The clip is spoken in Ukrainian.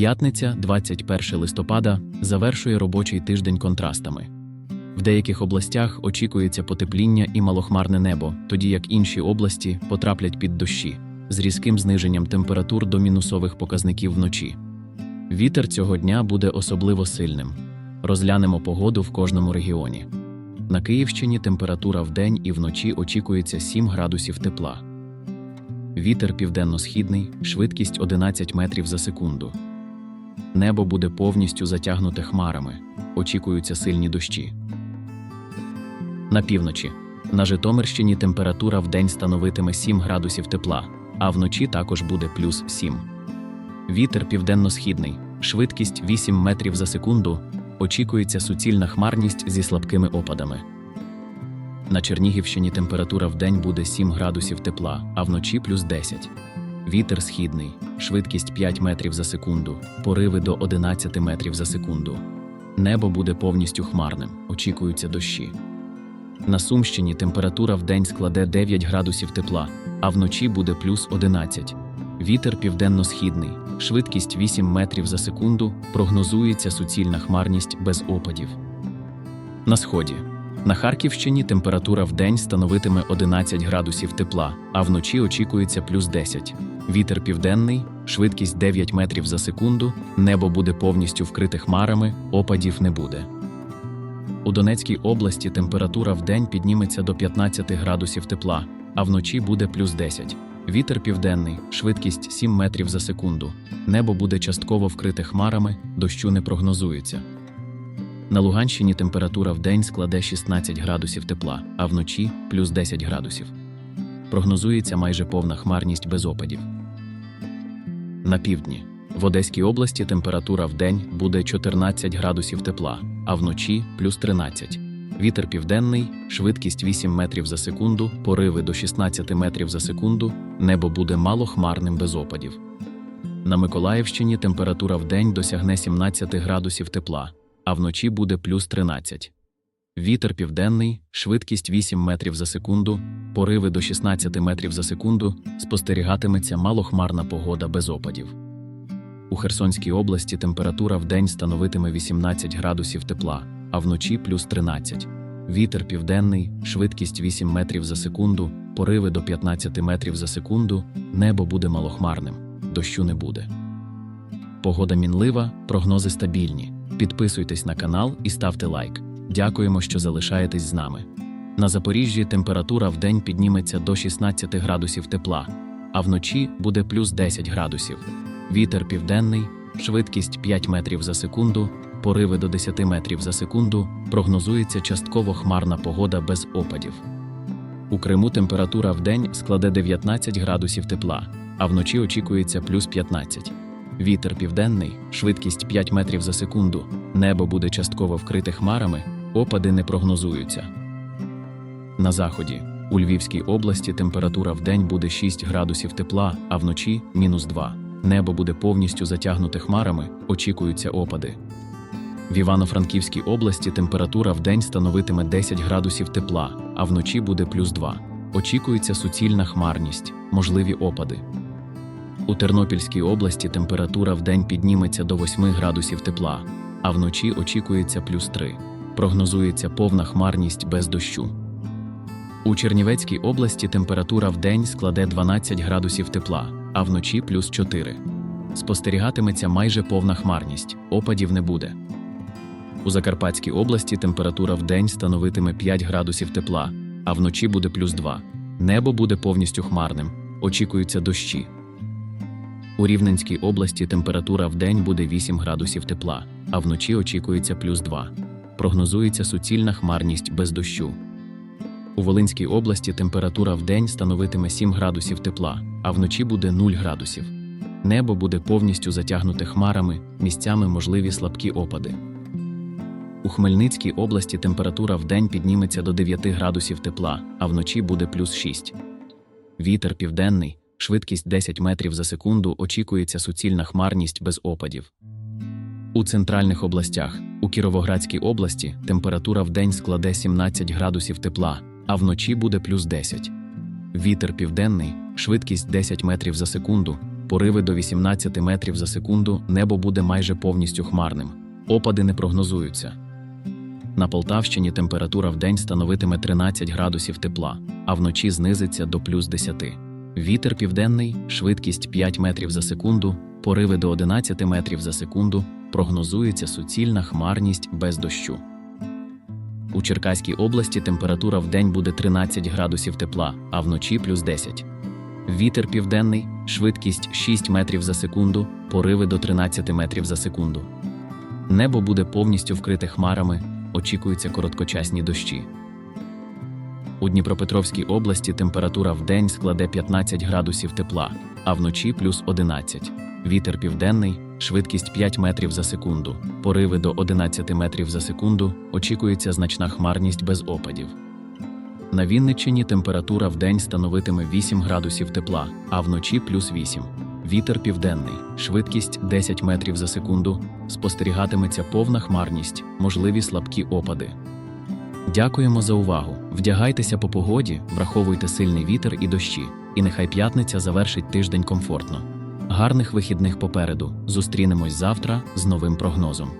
П'ятниця, 21 листопада, завершує робочий тиждень контрастами. В деяких областях очікується потепління і малохмарне небо, тоді як інші області потраплять під дощі з різким зниженням температур до мінусових показників вночі. Вітер цього дня буде особливо сильним. Розглянемо погоду в кожному регіоні. На Київщині температура вдень і вночі очікується 7 градусів тепла. Вітер південно-східний, швидкість 11 метрів за секунду. Небо буде повністю затягнуте хмарами. Очікуються сильні дощі. На півночі. На Житомирщині температура вдень становитиме 7 градусів тепла, а вночі також буде плюс 7. Вітер південно-східний, швидкість 8 метрів за секунду. Очікується суцільна хмарність зі слабкими опадами. На Чернігівщині температура вдень буде 7 градусів тепла, а вночі плюс 10. Вітер східний, швидкість 5 метрів за секунду, пориви до 11 метрів за секунду. Небо буде повністю хмарним, очікуються дощі. На Сумщині температура вдень складе 9 градусів тепла, а вночі буде плюс 11. Вітер південно-східний, швидкість 8 метрів за секунду, прогнозується суцільна хмарність без опадів. На сході. На Харківщині температура вдень становитиме 11 градусів тепла, а вночі очікується плюс 10. Вітер південний, швидкість 9 метрів за секунду, небо буде повністю вкрите хмарами, опадів не буде. У Донецькій області температура вдень підніметься до 15 градусів тепла, а вночі буде плюс 10. Вітер південний, швидкість 7 метрів за секунду. Небо буде частково вкрите хмарами, дощу не прогнозується. На Луганщині температура вдень складе 16 градусів тепла, а вночі плюс 10 градусів. Прогнозується майже повна хмарність без опадів. На півдні. В Одеській області температура вдень буде 14 градусів тепла, а вночі плюс 13. Вітер південний, швидкість 8 метрів за секунду, пориви до 16 метрів за секунду, небо буде малохмарним без опадів. На Миколаївщині температура вдень досягне 17 градусів тепла, а вночі буде плюс 13. Вітер південний, швидкість 8 метрів за секунду, пориви до 16 метрів за секунду, спостерігатиметься малохмарна погода без опадів. У Херсонській області температура вдень становитиме 18 градусів тепла, а вночі плюс 13. Вітер південний, швидкість 8 метрів за секунду, пориви до 15 метрів за секунду, небо буде малохмарним, дощу не буде. Погода мінлива, прогнози стабільні. Підписуйтесь на канал і ставте лайк. Дякуємо, що залишаєтесь з нами. На Запоріжжі температура вдень підніметься до 16 градусів тепла, а вночі буде плюс 10 градусів. Вітер південний, швидкість 5 метрів за секунду, пориви до 10 метрів за секунду, прогнозується частково хмарна погода без опадів. У Криму температура вдень складе 19 градусів тепла, а вночі очікується плюс 15. Вітер південний, швидкість 5 метрів за секунду, небо буде частково вкрите хмарами, опади не прогнозуються. На заході. У Львівській області температура вдень буде 6 градусів тепла, а вночі мінус 2. Небо буде повністю затягнуте хмарами, очікуються опади. В Івано-Франківській області температура вдень становитиме 10 градусів тепла, а вночі буде плюс 2. Очікується суцільна хмарність, можливі опади. У Тернопільській області температура вдень підніметься до 8 градусів тепла, а вночі очікується плюс 3. Прогнозується повна хмарність без дощу. У Чернівецькій області температура вдень складе 12 градусів тепла, а вночі плюс 4. Спостерігатиметься майже повна хмарність, опадів не буде. У Закарпатській області температура вдень становитиме 5 градусів тепла, а вночі буде плюс 2. Небо буде повністю хмарним, очікуються дощі. У Рівненській області температура вдень буде 8 градусів тепла, а вночі очікується плюс 2. Прогнозується суцільна хмарність без дощу. У Волинській області температура вдень становитиме 7 градусів тепла, а вночі буде 0 градусів. Небо буде повністю затягнуте хмарами, місцями можливі слабкі опади. У Хмельницькій області температура вдень підніметься до 9 градусів тепла, а вночі буде плюс 6. Вітер південний, швидкість 10 метрів за секунду, очікується суцільна хмарність без опадів. У центральних областях, у Кіровоградській області, температура вдень складе 17 градусів тепла, а вночі буде плюс 10. Вітер південний, швидкість 10 метрів за секунду, пориви до 18 метрів за секунду, небо буде майже повністю хмарним. Опади не прогнозуються. На Полтавщині температура вдень становитиме 13 градусів тепла, а вночі знизиться до плюс 10. Вітер південний, швидкість 5 метрів за секунду, пориви до 11 метрів за секунду, прогнозується суцільна хмарність без дощу. У Черкаській області температура вдень буде 13 градусів тепла, а вночі плюс 10. Вітер південний, швидкість 6 метрів за секунду, пориви до 13 метрів за секунду. Небо буде повністю вкрите хмарами, очікуються короткочасні дощі. У Дніпропетровській області температура вдень складе 15 градусів тепла, а вночі плюс 11. Вітер південний, швидкість 5 метрів за секунду, пориви до 11 метрів за секунду, очікується значна хмарність без опадів. На Вінниччині температура вдень становитиме 8 градусів тепла, а вночі плюс 8. Вітер південний, швидкість 10 метрів за секунду, спостерігатиметься повна хмарність, можливі слабкі опади. Дякуємо за увагу. Вдягайтеся по погоді, враховуйте сильний вітер і дощі, і нехай п'ятниця завершить тиждень комфортно. Гарних вихідних попереду. Зустрінемось завтра з новим прогнозом.